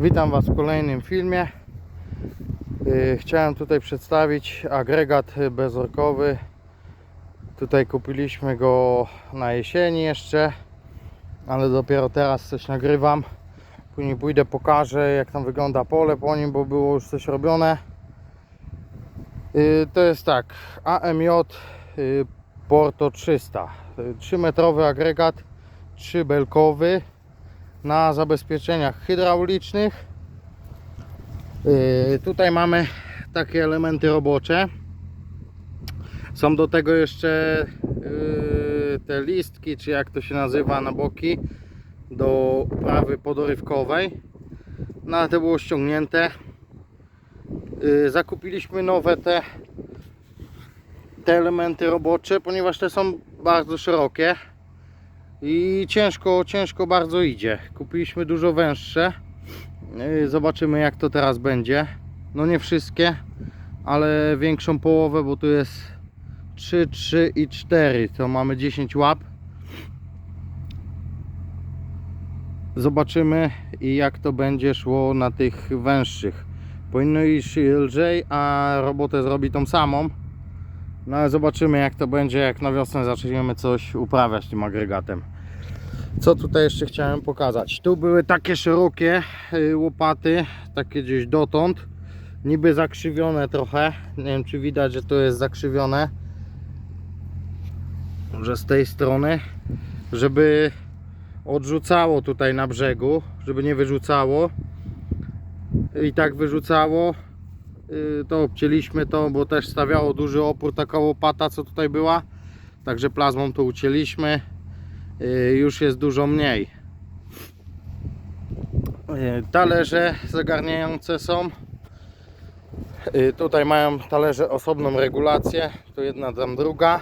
Witam Was w kolejnym filmie. Yy, Chciałem tutaj przedstawić agregat bezorkowy. Tutaj kupiliśmy go na jesieni jeszcze, ale dopiero teraz coś nagrywam. Później pójdę, pokażę jak tam wygląda pole po nim, bo było już coś robione. Yy, To jest tak, AMJ yy, Porto 300. 3 metrowy agregat, 3 belkowy na zabezpieczeniach hydraulicznych. Yy, tutaj mamy takie elementy robocze. Są do tego jeszcze yy, te listki, czy jak to się nazywa na boki, do uprawy podorywkowej. No ale to było ściągnięte. Yy, zakupiliśmy nowe te, te elementy robocze, ponieważ te są bardzo szerokie i ciężko, ciężko bardzo idzie. Kupiliśmy dużo węższe. Yy, Zobaczymy jak to teraz będzie. No nie wszystkie, ale większą połowę, bo tu jest 3, 3 i 4. To mamy 10 łap. Zobaczymy i jak to będzie szło na tych węższych. Powinno iść lżej, a robotę zrobi tą samą. No ale zobaczymy jak to będzie, jak na wiosnę zaczniemy coś uprawiać tym agregatem. Co tutaj jeszcze chciałem pokazać? Tu były takie szerokie y, łopaty, takie gdzieś dotąd. Niby zakrzywione trochę. Nie wiem czy widać, że to jest zakrzywione. Może z tej strony, żeby odrzucało tutaj na brzegu, żeby nie wyrzucało. I tak wyrzucało. Y, To obcięliśmy to, bo też stawiało duży opór taka łopata, co tutaj była. Także plazmą to ucięliśmy. Y, Już jest dużo mniej. Y, Talerze zagarniające są. Y, Tutaj mają talerze osobną regulację. Tu jedna, tam druga.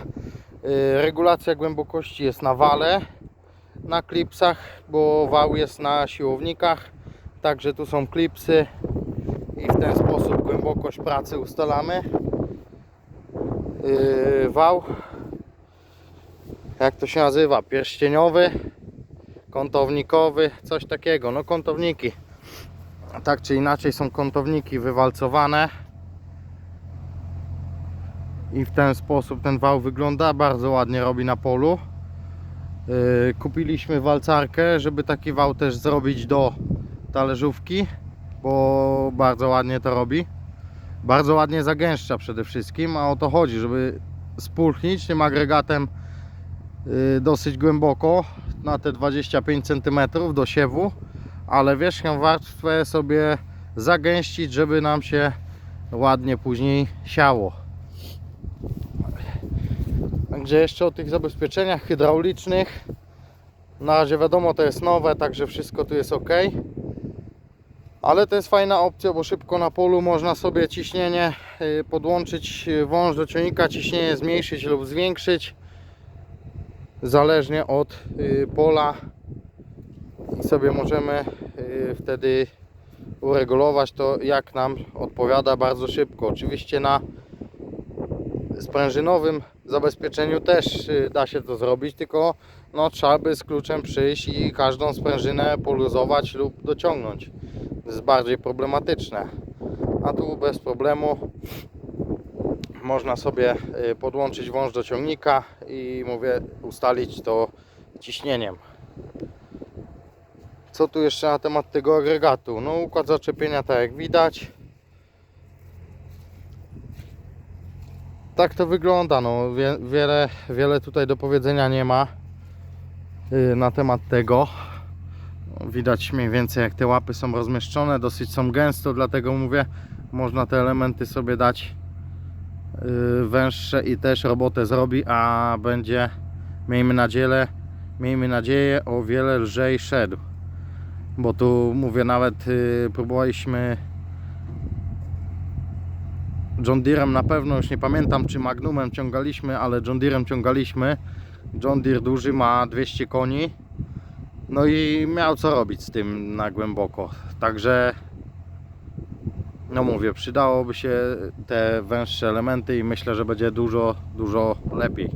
Regulacja głębokości jest na wale, na klipsach, bo wał jest na siłownikach. Także tu są klipsy i w ten sposób głębokość pracy ustalamy. Wał, jak to się nazywa, pierścieniowy, kątownikowy, coś takiego. No kątowniki, tak czy inaczej są kątowniki wywalcowane i w ten sposób ten wał wygląda, bardzo ładnie robi na polu. Yy, kupiliśmy walcarkę, żeby taki wał też zrobić do talerzówki, bo bardzo ładnie to robi. Bardzo ładnie zagęszcza przede wszystkim, a o to chodzi, żeby spulchnić tym agregatem dosyć głęboko, na te 25 cm do siewu, ale wierzchnią warstwę sobie zagęścić, żeby nam się ładnie później siało. Także jeszcze o tych zabezpieczeniach hydraulicznych. Na razie wiadomo, to jest nowe, także wszystko tu jest ok. Ale to jest fajna opcja, bo szybko na polu można sobie ciśnienie y, podłączyć y, wąż do ciągnika, ciśnienie zmniejszyć lub zwiększyć. Zależnie od y, pola. I sobie możemy y, wtedy uregulować to jak nam odpowiada bardzo szybko. Oczywiście na sprężynowym zabezpieczeniu też y, da się to zrobić, tylko no, trzeba by z kluczem przyjść i każdą sprężynę poluzować lub dociągnąć. To jest bardziej problematyczne. A tu bez problemu można sobie y, podłączyć wąż do ciągnika i mówię ustalić to ciśnieniem. Co tu jeszcze na temat tego agregatu? No układ zaczepienia tak jak widać. tak to wygląda. No, wie, wiele, wiele tutaj do powiedzenia nie ma yy, na temat tego. Widać mniej więcej jak te łapy są rozmieszczone, dosyć są gęsto, dlatego mówię, można te elementy sobie dać węższe i też robotę zrobi, a będzie, miejmy nadzieję, miejmy nadzieję, o wiele lżej szedł. Bo tu mówię, nawet yy, próbowaliśmy John Deerem na pewno, już nie pamiętam czy Magnumem ciągaliśmy, ale John Deerem ciągaliśmy. John Deere duży ma 200 koni. No i miał co robić z tym na głęboko. Także no mówię, przydałoby się te węższe elementy i myślę, że będzie dużo, dużo lepiej.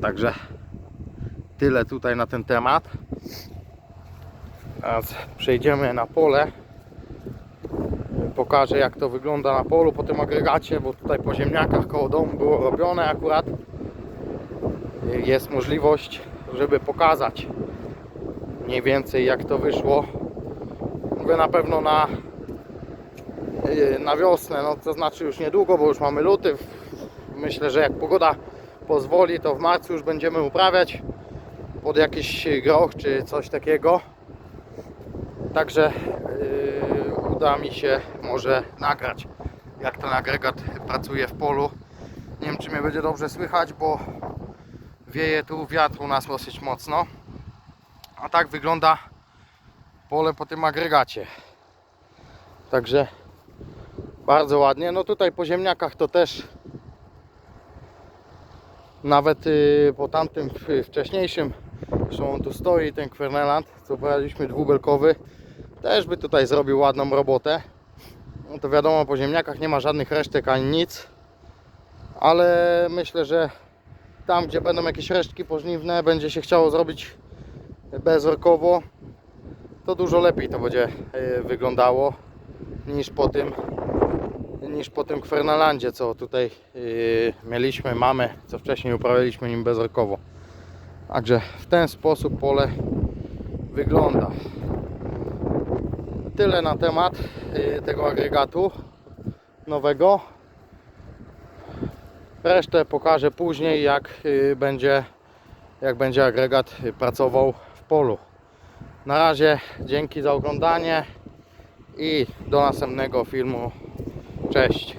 Także tyle tutaj na ten temat. Teraz przejdziemy na pole. Pokażę jak to wygląda na polu po tym agregacie, bo tutaj po ziemniakach koło domu było robione akurat. Jest możliwość, żeby pokazać mniej więcej jak to wyszło. Mówię na pewno na, na wiosnę, no to znaczy już niedługo, bo już mamy luty. Myślę, że jak pogoda pozwoli, to w marcu już będziemy uprawiać pod jakiś groch czy coś takiego. Także yy, uda mi się może nagrać, jak ten agregat pracuje w polu. Nie wiem, czy mnie będzie dobrze słychać, bo wieje tu wiatr u nas dosyć mocno. A tak wygląda pole po tym agregacie. Także bardzo ładnie. No tutaj po ziemniakach to też nawet y, po tamtym y, wcześniejszym, zresztą on tu stoi, ten Kwerneland, co braliśmy dwubelkowy, też by tutaj zrobił ładną robotę. No to wiadomo, po ziemniakach nie ma żadnych resztek ani nic, ale myślę, że tam, gdzie będą jakieś resztki pożniwne, będzie się chciało zrobić bezorkowo, to dużo lepiej to będzie y, wyglądało niż po tym niż po tym Kwernalandzie, co tutaj yy, mieliśmy, mamy, co wcześniej uprawialiśmy nim bezorkowo. Także w ten sposób pole wygląda. Tyle na temat yy, tego agregatu nowego. Resztę pokażę później, jak yy, będzie, jak będzie agregat pracował w polu. Na razie dzięki za oglądanie i do następnego filmu. Cześć.